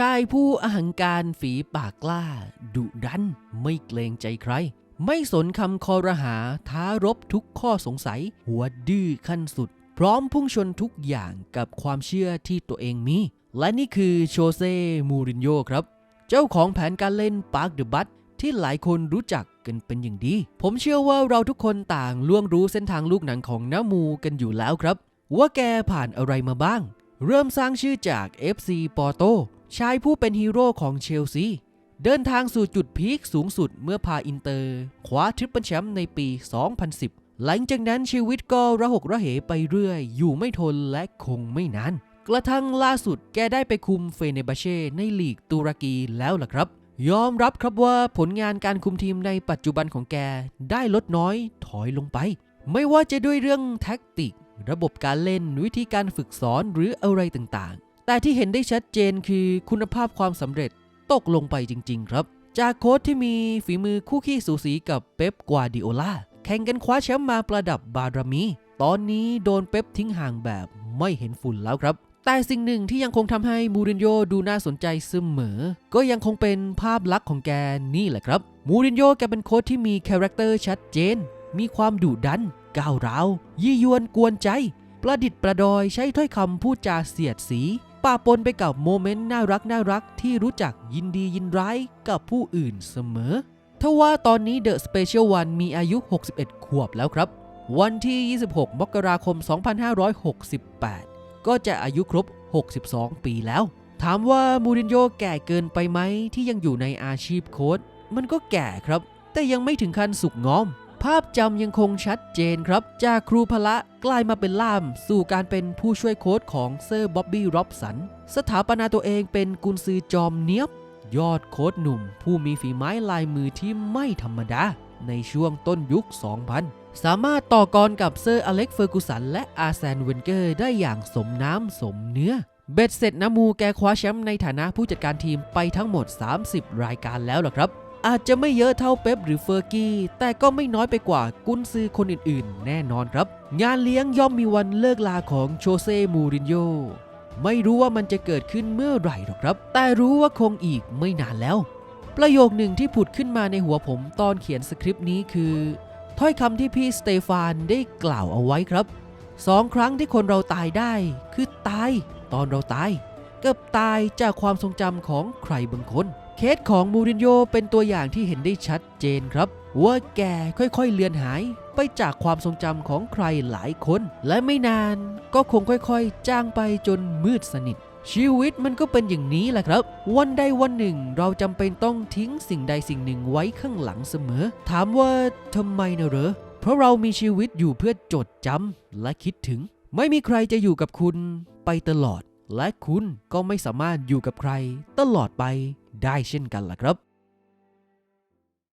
ชายผู้อหังการฝีปากกล้า ดุดันไม่เกรงใจใคร ไม่สนคำคอรหาท้ารบทุกข้อสงสัย หัวดื้อขั้นสุด พร้อมพุ่งชนทุกอย่างกับความเชื่อที่ตัวเองมี และนี่คือโชเซ่ มูรินโญ่ครับ เจ้าของแผนการเล่นปาร์คเดอะบัตที่หลายคนรู้จักกันเป็นอย่างดี ผมเชื่อว่าเราทุกคนต่างล่วงรู้เส้นทางลูกหนังของน้ามูกันอยู่แล้วครับ ว่าแกผ่านอะไรมาบ้าง เริ่มสร้างชื่อจาก FC ปอโต ชายผู้เป็นฮีโร่ของเชลซี เดินทางสู่จุดพีคสูงสุดเมื่อพาอินเตอร์ คว้าทริปเปิลแชมป์ในปี 2010 หลังจากนั้นชีวิตก็ระหกระเหไปเรื่อย อยู่ไม่ทนและคงไม่นาน กระทั่งล่าสุดแกได้ไปคุมเฟเนบาเช่ในลีกตุรกีแล้วล่ะครับ ยอมรับครับว่าผลงานการคุมทีมในปัจจุบันของแกได้ลดน้อยถอยลงไป ไม่ว่าจะด้วยเรื่องแท็กติก ระบบการเล่นวิธีการฝึกสอนหรืออะไรต่างๆ แต่ที่เห็นได้ชัดเจนคือคุณภาพความสำเร็จตกลงไปจริง ๆ ครับ จากโค้ชที่มีฝีมือคู่ขี้สูสีกับเป๊ปกวาดิโอลาแข่งกันคว้าแชมป์มาประดับบารมี ตอนนี้โดนเป๊ปทิ้งห่างแบบไม่เห็นฝุ่นแล้วครับ แต่สิ่งหนึ่งที่ยังคงทำให้มูรินโญ่ดูน่าสนใจเสมอ ก็ยังคงเป็นภาพลักษณ์ของแกนี่แหละครับ มูรินโญ่แกเป็นโค้ชที่มีคาแรคเตอร์ชัดเจน มีความดุดัน ก้าวร้าว ยี่ยวนกวนใจ ประดิษฐ์ประดอยใช้ถ้อยคำพูดจาเสียดสี ป่าปนไปกับโมเมนต์น่ารักน่ารักที่รู้จักยินดียินร้ายกับผู้อื่นเสมอทว่าตอนนี้เดอะสเปเชียลวันมีอายุ 61 ขวบแล้วครับ วันที่ 26 มกราคม 2568 ก็จะอายุครบ 62 ปีแล้ว ถามว่ามูรินโญ่แก่เกินไปไหมที่ยังอยู่ในอาชีพโค้ชมันก็แก่ครับ แต่ยังไม่ถึงขั้นสุกงอม ภาพจำยังคงชัดเจนครับ จากครูพละกลายมาเป็นล่ามสู่การเป็นผู้ช่วยโค้ชของเซอร์บ๊อบบี้ร็อบสัน สถาปนาตัวเองเป็นกุนซือจอมเนียบ ยอดโค้ชหนุ่ม ผู้มีฝีไม้ลายมือที่ไม่ธรรมดา ในช่วงต้นยุค 2000 สามารถต่อกรกับเซอร์อเล็กเฟอร์กูสันและอาร์แซนเวนเกอร์ได้อย่างสมน้ำสมเนื้อเบ็ดเสร็จนะมูแกคว้าแชมป์ในฐานะผู้จัดการทีมไปทั้งหมด 30 รายการแล้วล่ะครับ อาจจะไม่เยอะเท่าเป๊ปหรือเฟอร์กี้ แต่ก็ไม่น้อยไปกว่ากุนซือคนอื่นๆ แน่นอนครับ งานเลี้ยงย่อมมีวันเลิกลาของโชเซ่มูรินโญ่ไม่รู้ว่ามันจะเกิดขึ้นเมื่อไหร่หรอกครับ แต่รู้ว่าคงอีกไม่นานแล้ว ประโยคหนึ่งที่ผุดขึ้นมาในหัวผมตอนเขียนสคริปต์นี้คือ ถ้อยคำที่พี่สเตฟานได้กล่าวเอาไว้ครับสองครั้งที่คนเราตายได้ คือตาย ตอนเราตายกับตายจากความทรงจำของใครบางคน เคสของมูรินโญ่เป็นตัวอย่างที่เห็นได้ชัดเจนครับว่าแกค่อยๆเลือนหายไปจากความทรงจำของใครหลายคน และไม่นานก็คงค่อยๆ จางไปจนมืดสนิท ชีวิตมันก็เป็นอย่างนี้แหละครับ วันใดวันหนึ่งเราจำเป็นต้องทิ้งสิ่งใดสิ่งหนึ่งไว้ข้างหลังเสมอ ถามว่าทำไมนะเหรอ เพราะเรามีชีวิตอยู่เพื่อจดจำและคิดถึง ไม่มีใครจะอยู่กับคุณไปตลอด และคุณก็ไม่สามารถอยู่กับใครตลอดไปได้เช่นกันล่ะครับ